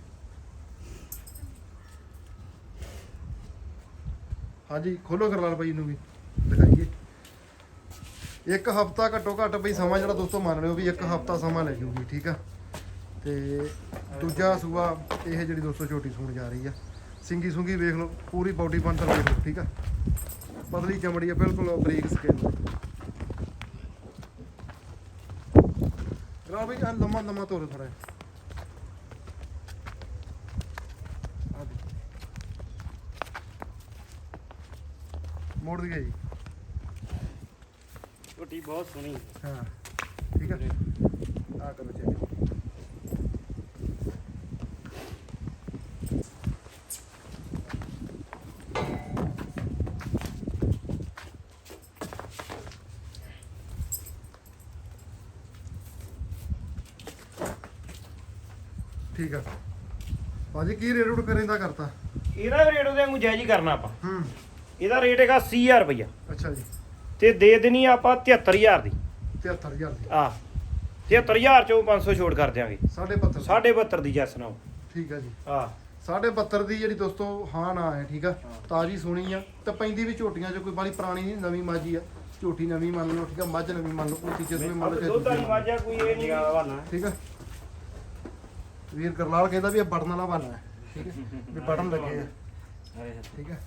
ਹਾਂਜੀ, ਖੋਲੋ ਕਰਲਾਲ ਬਾਈ ਨੂੰ ਵੀ, ਦਿਖਾਈਏ। ਇੱਕ ਹਫਤਾ ਘੱਟੋ ਘੱਟ ਬਈ ਸਮਾਂ ਜਿਹੜਾ ਦੋਸਤੋ ਮੰਨ ਲਿਓ ਵੀ ਇੱਕ ਹਫਤਾ ਸਮਾਂ ਲੈ ਜੂਗੀ, ਠੀਕ ਆ? ਤੇ ਦੂਜਾ ਸੂਆ ਇਹ ਜਿਹੜੀ ਦੋਸਤੋ ਛੋਟੀ ਸੂਣ ਜਾ ਰਹੀ ਆ। ਸਿੰਗੀ ਸੁੰਗੀ ਵੇਖ ਲਓ, ਪੂਰੀ ਬਾਡੀ ਬੰਤਰ ਵੇਖ ਲਓ, ਠੀਕ ਆ? ਪਤਲੀ ਚਮੜੀ ਆ, ਬਿਲਕੁਲ ਬਰੀਕ ਸਕਿਨ ਗਰਾ ਬਈ ਆ ਲੰਮਾ ਲੰਮਾ ਤੋਰੋ ਥੋੜਾ ਮੋੜ ਦੀ ਗਈ ਝੋਟੀ ਬਹੁਤ ਸੋਹਣੀ ਹਾਂ। ਠੀਕ ਆ। ਆ ਕਰੋ ਚੈੱਕ ਠੀਕ ਆ। ਭਾਜੀ ਕੀ ਰੇਟ ਰੂਟ ਇਹਦਾ ਕਰਤਾ? ਇਹਦਾ ਰੇਟ ਉਹਦੇ ਵਾਂਗੂ ਜਾਇਜ਼ ਹੀ ਕਰਨਾ ਆਪਾਂ। ਹੂੰ। ਇਹਦਾ ਰੇਟ ਹੈਗਾ 80000 ਰੁਪਇਆ ਅੱਛਾ ਜੀ। ਤੇ ਦੇ ਦੇਣੀ ਆਪਾਂ 73000 ਦੀ। 73000 ਦੀ। ਆ 73000 ਚੋਂ 500 ਛੋਟ ਕਰ ਦਿਆਂਗੇ। 72 7.5 ਦੀ। ਜੈਸ ਨਾਓ ਠੀਕ ਹੈ ਜੀ। ਆ 72 ਦੀ ਜਿਹੜੀ ਦੋਸਤੋ ਹਾਂ ਨਾ ਹੈ ਠੀਕ ਆ? ਤਾਜੀ ਸੋਹਣੀ ਆ। ਤੇ ਪੈਂਦੀ ਵੀ ਝੋਟੀਆਂ ਚ ਕੋਈ ਬਾਲੀ ਪੁਰਾਣੀ ਨਹੀਂ ਨਵੀਂ ਮਾਜੀ ਆ। ਝੋਟੀ ਨਵੀਂ ਮੰਨ ਲਓ ਠੀਕ ਆ? ਮੱਝ ਨਵੀਂ ਮੰਨ ਲਓ ਕੋਈ ਤੀਜੇ ਸੂਏ ਮੰਨ ਲਓ ਦੁੱਧ ਵਾਲੀ ਮਾਜਾ ਕੋਈ ਇਹ ਨਹੀਂ। ਬਹਾਨਾ ਠੀਕ ਆ? ਵੀਰ ਕਰਲਾਲ ਕਹਿੰਦਾ ਵੀ ਇਹ ਬਟਨ ਵਾਲਾ ਬਣਾ ਹੈ ਠੀਕ ਹੈ ਵੀ ਬਟਨ ਲੱਗੇ ਆ। ਠੀਕ ਹੈ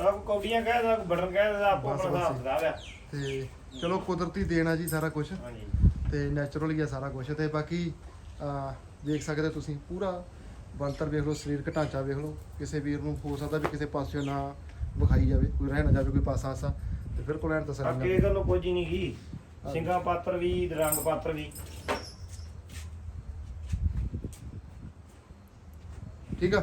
ਆਪ ਕੌਡੀਆਂ ਕਹਿਦਾ ਬਟਨ ਕਹਿਦਾ ਆਪੋ ਬਸ, ਆਪਣਾ ਬਸ। ਹਿਸਾਬ ਕਿਤਾਬ ਆ। ਤੇ ਚਲੋ ਕੁਦਰਤੀ ਦੇਣਾ ਜੀ ਸਾਰਾ ਕੁਝ ਹਾਂਜੀ। ਤੇ ਨੈਚੁਰਲ ਹੀ ਆ ਸਾਰਾ ਕੁਝ ਤੇ ਬਾਕੀ ਆ ਦੇਖ ਸਕਦੇ ਤੁਸੀਂ ਪੂਰਾ ਬਣਤਰ ਵੇਖ ਲਓ ਸਰੀਰਕ ਢਾਂਚਾ ਵੇਖ ਲਓ। ਕਿਸੇ ਵੀਰ ਨੂੰ ਹੋ ਸਕਦਾ ਵੀ ਕਿਸੇ ਪਾਸਿਓਂ ਨਾ ਵਿਖਾਈ ਜਾਵੇ ਕੋਈ ਰਹਿ ਨਾ ਜਾਵੇ ਕੋਈ ਪਾਸਾ ਆਸਾ। ਤੇ ਬਿਲਕੁਲ ਐਨ ਤਸੱਲੀ ਅੱਗੇ ਨਾਲ ਗੱਲੋਂ ਕੁਝ ਨਹੀਂ ਗਈ ਸਿੰਘਾਂ ਪਾਤਰ ਵੀ ਰੰਗ ਪਾਤਰ ਵੀ। ਠੀਕ ਆ?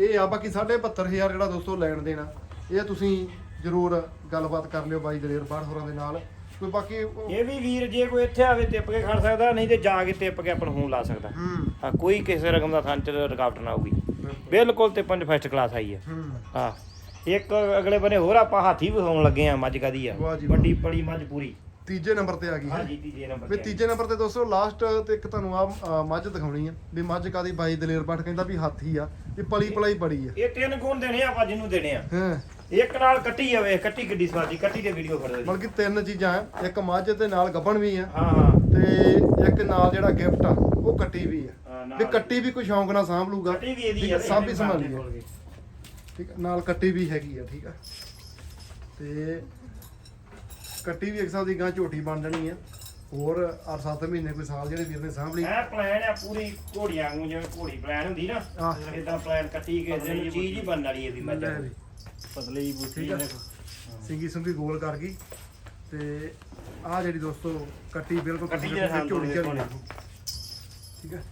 ਇਹ ਆ ਬਾਕੀ 72500 ਜਿਹੜਾ ਦੋਸਤੋ ਲੈਣ ਦੇਣਾ ਇਹ ਤੁਸੀਂ ਜ਼ਰੂਰ ਗੱਲਬਾਤ ਕਰ ਲਿਓ ਬਾਈ ਦਲੇਰ ਬਾੜ ਹੋਰਾਂ ਦੇ ਨਾਲ। ਕੋਈ ਬਾਕੀ ਉਹ- ਇਹ ਵੀ ਵੀਰ ਜੇ ਕੋਈ ਇੱਥੇ ਆਵੇ ਟਿੱਪ ਕੇ ਖੜ ਸਕਦਾ ਨਹੀਂ ਤੇ ਜਾ ਕੇ ਟਿੱਪ ਕੇ ਆਪਣਾ ਫੋਨ ਲਾ ਸਕਦਾ। ਹੂੰ। ਹਾਂ ਕੋਈ ਕਿਸੇ ਰਕਮ ਦਾ ਥਾਂ ਚ ਰੁਕਾਵਟ ਨਾ ਆਊਗੀ ਬਿਲਕੁਲ। ਤੇ ਪੰਜ ਫਸਟ ਕਲਾਸ ਆਈ ਹੈ ਹੂੰ। ਹਾਂ ਇੱਕ ਅਗਲੇ ਬੰਨੇ ਹੋਰ ਆਪਾਂ ਹਾਥੀ ਵਿਖਾਉਣ ਲੱਗੇ ਆ ਮੱਝ ਕਦੀ ਆ। ਵਾਹ ਜੀ ਵਾਹ। ਵੱਡੀ ਬੜੀ ਮੱਝ ਪੂਰੀ। ਤੀਜੇ ਨੰਬਰ ਤੇ ਆ ਗਈ ਹੈ। ਹਾਂਜੀ ਤੀਜੇ ਨੰਬਰ ਵੀ ਤੇ ਤੀਜੇ ਨੰਬਰ ਤੇ ਦੋਸਤੋ ਲਾਸਟ ਤੇ ਇੱਕ ਤੁਹਾਨੂੰ ਆ ਮੱਝ ਦਿਖਾਉਣੀ ਆ। ਵੀ ਮੱਝ ਕਾਦੀ ਬਾਈ ਦਲੇਰ ਬਾੜ ਕਹਿੰਦਾ ਵੀ ਹਾਥੀ ਆ। ਵੀ ਪਲੀ ਪਲਾਈ ਬੜੀ ਆ। ਇਹ ਤਿੰਨ ਗੁਣ ਦੇਣੇ ਆ ਆਪਾਂ ਜਿਹਨੂੰ ਦੇਣੇ ਆ। ਹਾਂ। ਇੱਕ ਨਾਲ ਕੱਟੀ ਆਵੇ ਕੱਟੀ ਕਿੱਡੀ ਸਵਾਦੀ ਕੱਟੀ ਦੇ ਵੀਡੀਓ ਫੜ ਬਲਕਿ ਤਿੰਨ ਚੀਜ਼ਾਂ ਆ ਇੱਕ ਮੱਝ ਤੇ ਨਾਲ ਗੱਬਣ ਵੀ ਆ ਹਾਂ ਹਾਂ। ਤੇ ਇੱਕ ਨਾਲ ਜਿਹੜਾ ਗਿਫਟ ਆ ਉਹ ਕੱਟੀ ਵੀ ਆ ਹਾਂ, ਵੀ ਕੱਟੀ ਵੀ ਕੋਈ ਸ਼ੌਂਕ ਨਾਲ ਸਾਂਭ ਲੂਗਾ ਕੱਟੀ ਵੀ ਇਹਦੀ ਆ ਆ, ਸਭ ਹੀ ਸੰਭਾਲੀ ਆ ਠੀਕ ਆ ਨਾਲ ਕੱਟੀ ਵੀ ਹੈਗੀ ਆ ਠੀਕ ਆ ਤੇ ਕੱਟੀ ਵੀ ਇੱਕ ਸਾਲ ਦੀ ਗਾਂ ਝੋਟੀ ਬਣ ਜਾਣੀ ਆ ਹੋਰ 8-7 ਮਹੀਨੇ ਕੋਈ ਸਾਲ ਜਿਹੜੇ ਵੀਰ ਨੇ ਸਾਂਭ ਲਈ। ਇਹ ਪਲਾਨ ਆ ਪੂਰੀ ਘੋੜੀਆਂ ਵਾਂਗੂ ਜਿਵੇਂ ਘੋੜੀ ਪਲਾਨ ਹੁੰਦੀ ਨਾ ਇਦਾਂ ਪਲਾਨ ਕੱਟੀ ਕੇ ਜਿਹੜੀ ਚੀਜ਼ ਹੀ ਬਣਨ ਵਾਲੀ ਮੱਝ ਲੈ ਵੀ। ਪਤਲੀ ਜਿਹੀ ਬੂਟੀ ਠੀਕ ਆ। ਦੇਖੋ। ਸਿੰਗੀ ਸੁੰਗੀ ਗੋਲ ਕਰ ਗਈ। ਤੇ ਆ ਜਿਹੜੀ ਦੋਸਤੋ ਕੱਟੀ ਬਿਲਕੁਲ ਕੱਟੀ ਜਿਹੜਾ ਸਾਨੂੰ ਝੋਲੀ ਦੇਖੋ। ਠੀਕ ਹੈ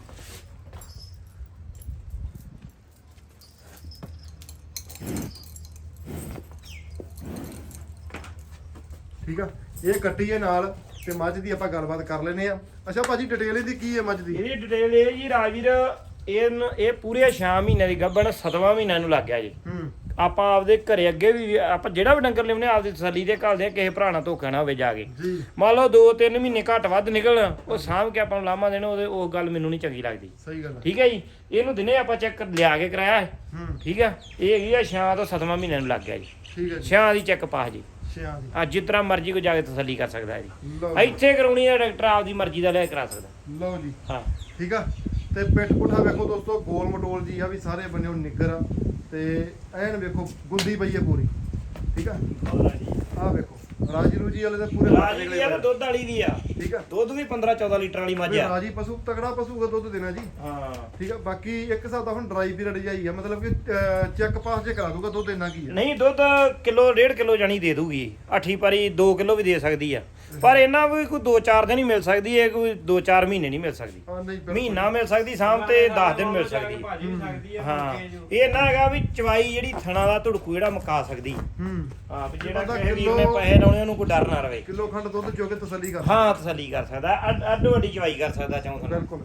ਠੀਕ ਆ। ਇਹ ਕੱਟੀ ਹੈ ਨਾਲ ਤੇ ਮੱਝ ਦੀ ਆਪਾਂ ਗੱਲਬਾਤ ਕਰ ਲੈਨੇ ਆ। ਅੱਛਾ ਭਾਜੀ ਡਿਟੇਲ ਇਹਦੀ ਕੀ ਹੈ ਮੱਝ ਦੀ? ਇਹਦੀ ਡਿਟੇਲ ਇਹ ਜੀ ਰਾਜਵੀਰ ਇਹ ਇਹ ਪੂਰੇ 6 ਮਹੀਨੇ ਦੀ ਗੱਭਣ 7ਵਾਂ ਮਹੀਨਾ ਨੂੰ ਲੱਗ ਗਿਆ ਜੀ। ਹੂੰ ਆਪਾਂ ਆਪਦੇ ਘਰੇ ਅੱਗੇ ਵੀ ਆਪਾਂ ਜਿਹੜਾ ਵੀ ਡੰਗਰ ਲਿਆਉਂਦੇ ਆਪਦੀ ਤਸੱਲੀ ਦੇ ਘੱਲਦੇ ਆ, ਕਿਸੇ ਭਰਾ ਨਾਲ ਧੋਖਾ ਨਾ ਹੋਵੇ ਜਾ ਕੇ। ਮੰਨ ਲਓ 2-3 ਮਹੀਨੇ ਘੱਟ ਵੱਧ ਨਿਕਲਣ ਉਹ ਸਾਂਭ ਕੇ ਆਪਾਂ ਨੂੰ ਲਾਮਾ ਦੇਣਾ ਉਹਦੇ ਉਹ ਗੱਲ ਮੈਨੂੰ ਨਹੀਂ ਚੰਗੀ ਲੱਗਦੀ। ਸਹੀ ਗੱਲ ਹੈ ਠੀਕ ਹੈ ਜੀ? ਇਹਨੂੰ ਦਿਨੇ ਆਪਾਂ ਚੈੱਕ ਲਿਆ ਕੇ ਕਰਾਇਆ ਠੀਕ ਹੈ ਇਹ ਹੈਗੀ ਆ ਛਾਂ ਤੋਂ 7ਵਾਂ ਮਹੀਨੇ ਨੂੰ ਲੱਗ ਗਿਆ ਜੀ। ਠੀਕ ਹੈ ਜੀ। ਛਾਂ ਦੀ ਚੈੱਕ ਪਾਸ ਜੀ। ਆ ਜਿਸ ਤਰ੍ਹਾਂ ਮਰਜ਼ੀ ਕੋ ਜਾ ਕੇ ਤਸੱਲੀ ਕਰ ਸਕਦਾ ਹੈ ਜੀ। ਇੱਥੇ ਕਰਾਉਣੀ ਹੈ ਡਾਕਟਰ ਆਪਦੀ ਮਰਜ਼ੀ ਦਾ ਲੈ ਕੇ ਕਰਾ ਸਕਦਾ। ਲਓ ਜੀ। ਹਾਂ। ਠੀਕ ਆ? ਤੇ ਪਿੱਠ ਪੁੱਠਾ ਵੇਖੋ ਦੋਸਤੋ ਗੋਲ ਮਟੋਲ ਜੀ ਆ ਵੀ ਸਾਰੇ ਬੰਨਿਓ ਨਿੱਗਰ ਆ। ਤੇ ਐਨ ਵੇਖੋ ਗੁੰਦੀ ਪਈ ਹੈ ਪੂਰੀ ਠੀਕ ਆ? ਆ ਵੇਖੋ। ਰਾਜੀ ਰੂਜੀ ਵਾਲੇ ਤਾਂ ਪੂਰੇ ਰਾਜੀ ਨਿਕਲੇ ਦੀ ਆ। ਦੁੱਧ ਵਾਲੀ ਦੀ ਆ। ਠੀਕ ਆ। ਦੁੱਧ ਵੀ 15-14 ਲੀਟਰ ਵਾਲੀ ਮੱਝ ਵੀ ਆ ਰਾਜੀ ਪਸ਼ੂ ਤਕੜਾ ਪਸ਼ੂ ਦਾ ਦੁੱਧ ਦੇਣਾ ਜੀ। ਹਾਂ। ਠੀਕ ਆ ਬਾਕੀ ਇੱਕ ਹਿਸਾਬ ਦਾ ਹੁਣ ਡਰਾਈ ਪੀਰੀਅਡ ਜਾਈ ਆ ਮਤਲਬ ਕਿ ਚੈੱਕ ਪਾਸ ਜੇ ਕਰਾ ਦੂਗਾ ਦੁੱਧ ਇੰਨਾ ਕੀ ਆ। ਨਹੀਂ ਦੁੱਧ ਕਿਲੋ ਡੇਢ ਕਿਲੋ ਜਾਨੀ ਦੇ ਦੂਗੀ ਅੱਠੀ ਪਾਰੀ 2 ਕਿਲੋ ਵੀ ਦੇ ਸਕਦੀ ਆ। ਪਰ ਇਹਨਾਂ ਵੀ ਕੋਈ 2-4 ਦਿਨ ਹੀ ਮਿਲ ਸਕਦੀ ਹੈ ਕੋਈ 2-4 ਮਹੀਨੇ ਨਹੀਂ ਮਿਲ ਸਕਦੀ। ਹਾਂ ਨਹੀਂ ਬਿਲਕੁਲ। ਮਹੀਨਾ ਮਿਲ ਸਕਦੀ ਸ਼ਾਮ ਤੇ 10 ਦਿਨ ਮਿਲ ਸਕਦੀ। ਹਾਂ। ਇਹ ਨਾ ਹੈਗਾ ਵੀ ਚਵਾਈ ਜਿਹੜੀ ਥਣਾ ਦਾ ਧੜਕੂ ਜਿਹੜਾ ਮੁਕਾ ਸਕਦੀ। ਹੂੰ। ਹਾਂ ਵੀ ਜਿਹੜਾ ਬੰਦਾ ਕਿਸੇ ਵੀਰ ਕਿਲੋ- ਨੇ ਪੈਸੇ ਲਾਉਣੇ ਉਹਨੂੰ ਕੋਈ ਡਰ ਨਾ ਰਵੇ। ਕਿਲੋ ਖੰਡ ਦੁੱਧ ਚੋ ਕੇ ਤਸੱਲੀ ਕਰ ਹਾਂ ਤਸੱਲੀ ਕਰ ਸਕਦਾ। ਅੱਡ ਅੱਡੋ ਅੱਡੀ ਚਵਾਈ ਕਰ ਸਕਦਾ ਚਾਹੋ ਥਣਾ ਬਿਲਕੁਲ।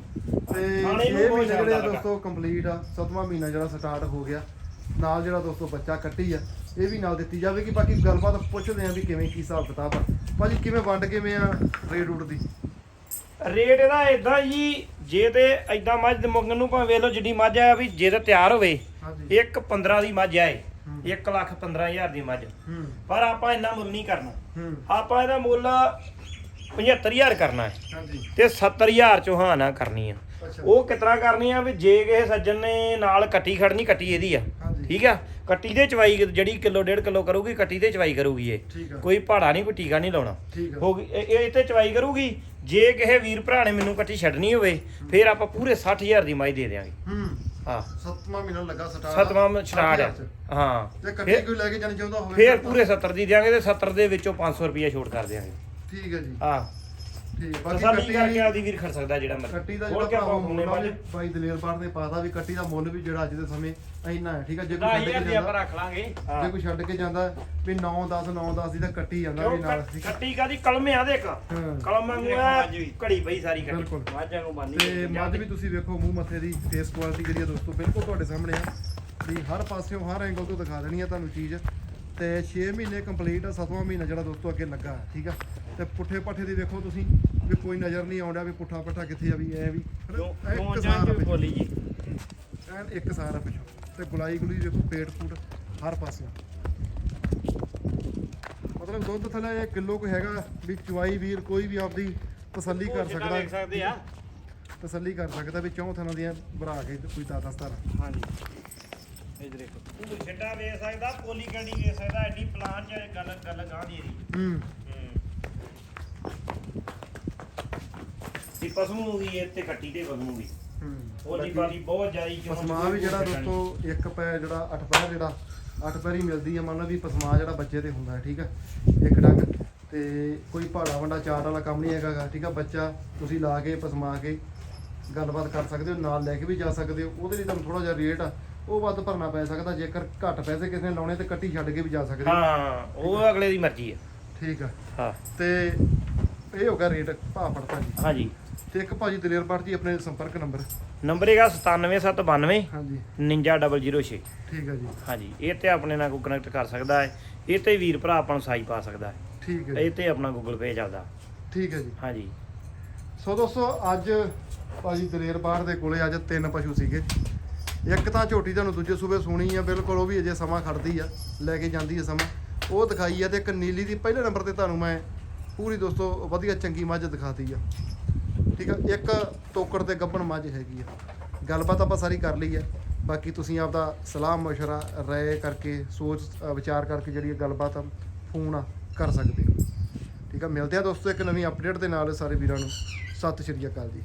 ਤੇ ਖਾਣੇ ਨੂੰ 6 ਬਹੁਤ ਮਹੀਨੇ ਜਿਹੜੇ ਦੋਸਤੋ ਕੰਪਲੀਟ ਆ ਸੱਤਵਾਂ ਮਹੀਨਾ ਜਿਹੜਾ ਸਟਾਰਟ ਹੋ ਗਿਆ। ਨਾਲ ਜਿਹੜਾ ਦੋਸਤੋ ਬੱਚਾ ਕੱਟੀ ਆ ਇਹ ਵੀ ਨਾਲ ਦਿੱਤੀ ਜਾਵੇਗੀ। ਬਾਕੀ ਗੱਲਬਾਤ ਪੁੱਛਦੇ ਆ ਵੀ ਕਿਵੇਂ ਕੀ ਹਿਸਾਬ ਕਿਤਾਬ ਆ। ਭਾਜੀ ਕਿਵੇਂ ਵੰਡ ਕਿਵੇਂ ਆ ਰੇਟ ਰੂਟ ਦੀ? ਰੇਟ ਇਹਦਾ ਇਦਾਂ ਜੀ ਜੇ ਤੇ ਐਦਾਂ ਮੱਝ ਦੇ ਮੰਗਣ ਨੂੰ ਭਾਵੇਂ ਵੇਖ ਲਓ ਜਿੱਡੀ ਮੱਝ ਆ ਵੀ ਜੇ ਤਾਂ ਤਿਆਰ ਹੋਵੇ ਹਾਂਜੀ। ਇੱਕ 15 ਦੀ ਮੱਝ ਆ ਇਹ। ਹੂੰ। 1 ਲੱਖ 15000 ਦੀ ਮੱਝ। ਹੂੰ। ਪਰ ਆਪਾਂ ਇੰਨਾ ਮੁੱਲ ਨਹੀਂ ਕਰਨਾ। ਹੂੰ। ਆਪਾਂ ਇਹਦਾ ਮੁੱਲ 75000 ਕਰਨਾ ਹੈ। ਹਾਂਜੀ। ਤੇ 70000 ਚੋਂ ਹਾਂ ਨਾ ਕਰਨੀ ਆ। ਉਹ ਕਿਤਨਾ ਕਰਨੀ ਆ ਵੀ ਜੇ ਕਿਸੇ ਸੱਜਣ ਨੇ ਨਾਲ ਕੱਟੀ ਖੜਨੀ ਕੱਟੀ ਇਹਦੀ ਆ। ਠੀਕ ਆ? ਕੱਟੀ ਦੇ ਚਵਾਈ ਜਿਹੜੀ ਕਿਲੋ ਡੇਢ ਕਿਲੋ ਕਰੂਗੀ ਕੱਟੀ ਦੇ ਚਵਾਈ ਕਰੂਗੀ ਇਹ। ਕੋਈ ਭਾੜਾ ਨਹੀਂ ਕੋਈ ਟੀਕਾ ਨਹੀਂ ਲਾਉਣਾ। ਹੋ ਗਈ ਇਹ ਇਹ ਤੇ ਚਵਾਈ ਕਰੂਗੀ। ਜੇ ਕਿਸੇ ਵੀਰ ਭਰਾ ਨੇ ਮੈਨੂੰ ਕੱਟੀ ਛੱਡਣੀ ਹੋਵੇ ਫਿਰ ਆਪਾਂ ਪੂਰੇ 60000 ਦੀ ਮਾਈ ਦੇ ਦੇਵਾਂਗੇ ਹੂੰ। ਸੱਤਵਾਂ ਮਹੀਨਾ ਲੱਗਾ ਸਟਾਰਟ। ਸਤਵਾਂ ਸਟਾਰਟ ਆ। ਹਾਂ। ਤੇ ਕੱਟੀ ਫਿਰ- ਕੋਈ ਲੈ ਕੇ ਜਾਣੀ ਚਾਹੁੰਦਾ ਹੋਵੇ ਫਿਰ ਪੂਰੇ 70 ਦੀ ਦਿਆਂਗੇ ਤੇ 70 ਦੇ ਵਿੱਚੋਂ 500 ਰੁਪਏ ਛੋਟ ਕਰ ਦਿਆਂਗੇ। ਠੀਕ ਹੈ ਜੀ। ਹਾਂ। ਠੀਕ ਬਾਕੀ ਤਸੱਲੀ ਕੱਟੀ ਕਰਕੇ ਆਪਦੀ ਵੀਰ ਖੜ ਸਕਦਾ ਜਿਹੜਾ ਕੱਟੀ ਦਾ ਮਰਜ਼ੀ ਜਿਹੜਾ ਮੁੱਲ ਆ ਬਾਜ ਉਹ ਬਾਈ ਦਲੇਰ ਬਾੜ ਨੇ ਪਾਤਾ ਵੀ ਕੱਟੀ ਦਾ ਮੁੱਲ ਵੀ ਜਿਹੜਾ ਅੱਜ ਦੇ ਸਮੇਂ ਇੰਨਾ ਹੈ ਠੀਕ ਹੈ ਜੇ ਕੋਈ ਛੱਡ 10000 ਕੇ ਦੀ ਆਪਾਂ ਜਾਂਦਾ ਰੱਖ ਲਾਂਗੇ। ਜੇ ਕੋਈ ਛੱਡ ਕੇ ਜਾਂਦਾ ਵੀ 9 10 9 10 ਦੀ ਤਾਂ ਕੱਟੀ ਜਾਂਦਾ ਵੀ ਨਾਲ ਠੀਕ ਹੈ ਕੱਟੀ ਕਾਦੀ ਕਲਮ ਵਾਂਗੂ ਦੇਖੋ ਐ ਅੱਜ ਵੀ। ਘੜੀ ਪਈ ਸਾਰੀ ਕੱਟੀ। ਬਿਲਕੁਲ। ਮਾਝਾਂ ਨੂੰ ਬੰਨੀ ਤੇ ਮੱਝ ਵੀ ਤੁਸੀਂ ਵੇਖੋ ਮੂੰਹ ਮੱਥੇ ਦੀ ਫੇਸ ਕੁਆਲਿਟੀ ਜਿਹੜੀ ਆ ਦੋਸਤੋ ਬਿਲਕੁਲ ਤੁਹਾਡੇ ਸਾਹਮਣੇ ਆ। ਵੀ ਹਰ ਪਾਸਿਓਂ ਹਰ ਐਂਗਲ ਤੋਂ ਦਿਖਾ ਦੇਣੀ ਆ ਤੁਹਾਨੂੰ ਚੀਜ਼। ਤੇ 6 ਮਹੀਨੇ ਕੰਪਲੀਟ ਆ 7ਵਾਂ ਮਹੀਨਾ ਜਿਹੜਾ ਦੋਸਤੋ ਅੱਗੇ ਲੱਗਾ ਹੈ, ਠੀਕ ਆ? ਤੇ ਪੁੱਠੇ ਪੱਠੇ ਦੀ ਵੇਖੋ ਤੁਸੀਂ ਵੀ ਕੋਈ ਨਜ਼ਰ ਨਹੀਂ ਆਉਂਦਾ ਵੀ ਪੁੱਠਾ ਪੱਠਾ ਕਿੱਥੇ ਆ ਵੀ ਐ ਵੀ। ਇੱਕ ਸਾਰ ਆ ਵੀ ਪਿੱਛੋਂ। ਬੋਲੀ ਜੀ। ਐਨ ਇੱਕ ਸਾਰ ਆ ਪਿੱਛੋਂ। ਤੇ ਗੁਲਾਈ ਗੁਲੀ ਵੇਖੋ ਪੇਟ ਫੂਟ ਹਰ ਪਾਸੇ। ਮਤਲਬ ਦੁੱਧ ਥੱਲੇ ਕਿਲੋ ਕੋ ਹੈਗਾ ਵੀ ਚੁਆਈ ਵੀਰ ਕੋਈ ਵੀ ਆਪਦੀ ਤਸੱਲੀ ਕਰ ਸਕਦਾ। ਆ? ਤਸੱਲੀ ਕਰ ਸਕਦਾ ਵੀ ਚੌਂ ਥਾਂ ਦੀਆਂ ਭਰਾ ਕੇ ਕੋਈ 10 17 ਹਾਂਜੀ। ਇਧਰ ਦੇਖੋ। ਤੂੰ ਛੱਡਾ ਵੇਚ ਸਕਦਾ ਪੋਲੀ ਕੰਡੀ ਵੇਚ ਸਕਦਾ ਐਡੀ ਪਲਾਨ ਚ ਗੱਲ ਗੱਲ ਗਾਂ ਦੀ ਇਹਦੀ। ਹੂੰ। ਦੀ ਪਸਮੂ ਦੀ ਇਹ ਤੇ ਕੱਟੀ ਤੇ ਪਸਮੂ ਦੀ ਹੂੰ। ਪੋਲੀ ਪਾਲੀ ਬਹੁਤ ਜ਼ਿਆਦੀ ਪਸਮਾ ਵੀ ਜਿਹੜਾ ਦੋਸਤੋ ਇੱਕ ਪੈ ਜਿਹੜਾ 8 ਪੈਰ ਜਿਹੜਾ 8 ਪੈਰ ਮਿਲਦੀ ਆ ਮੰਨ ਲਓ ਵੀ ਪਸਮਾ ਜਿਹੜਾ ਬੱਚੇ ਤੇ ਹੁੰਦਾ ਹੈ ਠੀਕ ਆ? ਇੱਕ ਡੰਗ। ਤੇ ਕੋਈ ਭਾੜਾ ਵੰਡਾ ਚਾਰ ਵਾਲਾ ਕੰਮ ਨਹੀਂ ਹੈਗਾ ਠੀਕ ਆ? ਬੱਚਾ ਤੁਸੀਂ ਲਾ ਕੇ ਪਸਮਾ ਕੇ ਗੱਲਬਾਤ ਕਰ ਸਕਦੇ ਹੋ ਨਾਲ ਲੈ ਕੇ ਵੀ ਜਾ ਸਕਦੇ ਹੋ। ਉਹਦੇ ਲਈ ਤੁਹਾਨੂੰ ਥੋੜਾ ਜਿਹਾ ਰੇਟ ਆ ਉਹ ਵੱਧ ਭਰਨਾ ਪੈ ਸਕਦਾ ਜੇਕਰ ਘੱਟ ਪੈਸੇ ਕਿਸੇ ਨੇ ਲਾਉਣੇ ਤੇ ਕੱਟੀ ਛੱਡ ਕੇ ਵੀ ਜਾ ਸਕਦੇ ਹੋ। ਹਾਂ ਉਹ ਅਗਲੇ ਦੀ ਮਰਜ਼ੀ ਹੈ ਠੀਕ ਆ। ਹਾਂ। ਤੇ ਇਹ ਹੋ ਗਿਆ ਰੇਟ ਭਾਅ ਪੜਤਾ ਜੀ। ਹਾਂਜੀ। ਤੇ ਇੱਕ ਭਾਜੀ ਦਲੇਰ ਪਾਠ ਜੀ ਆਪਣੇ ਸੰਪਰਕ ਨੰਬਰ। ਨੰਬਰ ਹੈਗਾ 97792 ਹਾਂਜੀ। 99006 ਠੀਕ ਆ ਜੀ। ਹਾਂਜੀ ਇਹ ਤੇ ਆਪਣੇ ਨਾਲ ਕੋਈ ਕਨੈਕਟ ਕਰ ਸਕਦਾ ਹੈ। ਇਹ ਤੇ ਵੀਰ ਭਰਾ ਆਪਾਂ ਨੂੰ ਸਾਈ ਪਾ ਸਕਦਾ ਹੈ। ਠੀਕ ਹੈ ਇਹ ਜੀ ਤੇ ਆਪਣਾ ਗੂਗਲ ਪੇ ਚੱਲਦਾ। ਠੀਕ ਹੈ ਜੀ। ਹਾਂਜੀ। ਸੋ ਦੋਸਤੋ ਅੱਜ ਭਾਜੀ ਦਲੇਰ ਬਾੜ ਦੇ ਕੋਲੇ ਅੱਜ ਤਿੰਨ ਪਸ਼ੂ ਸੀਗੇ। ਇੱਕ ਤਾਂ ਝੋਟੀ ਤੁਹਾਨੂੰ ਦੂਜੇ ਸੂਬੇ ਸੁਣੀ ਆ ਬਿਲਕੁਲ ਉਹ ਵੀ ਅਜੇ ਸਮਾਂ ਖੜਦੀ ਆ ਲੈ ਕੇ ਜਾਂਦੀ ਆ ਸਮਾਂ। ਉਹ ਦਿਖਾਈ ਆ ਤੇ ਇੱਕ ਨੀਲੀ ਦੀ ਪਹਿਲੇ ਨੰਬਰ ਤੇ ਤੁਹਾਨੂੰ ਮੈਂ ਪੂਰੀ ਦੋਸਤੋ ਵਧੀਆ ਚੰਗੀ ਮੱਝ ਦਿਖਾਤੀ ਆ। ਠੀਕ ਆ? ਇੱਕ ਤੋਕੜ ਤੇ ਗੱਬਣ ਮੱਝ ਹੈਗੀ ਆ। ਗੱਲਬਾਤ ਆਪਾਂ ਸਾਰੀ ਕਰ ਲਈ ਹੈ ਬਾਕੀ ਤੁਸੀਂ ਆਪਦਾ ਸਲਾਹ ਮਸ਼ਵਰਾ, ਰਾਏ ਕਰਕੇ, ਸੋਚ ਵਿਚਾਰ ਕਰਕੇ ਜਿਹੜੀ ਇਹ ਗੱਲਬਾਤ ਆ, ਫੋਨ ਆ, ਕਰ ਸਕਦੇ ਹੋ। ਠੀਕ ਆ? ਮਿਲਦੇ ਆ ਦੋਸਤੋ ਇੱਕ ਨਵੀਂ ਅਪਡੇਟ ਦੇ ਨਾਲ ਸਾਰੇ ਵੀਰਾਂ ਨੂੰ। ਸਤਿ ਸ਼੍ਰੀ ਅਕਾਲ ਜੀ।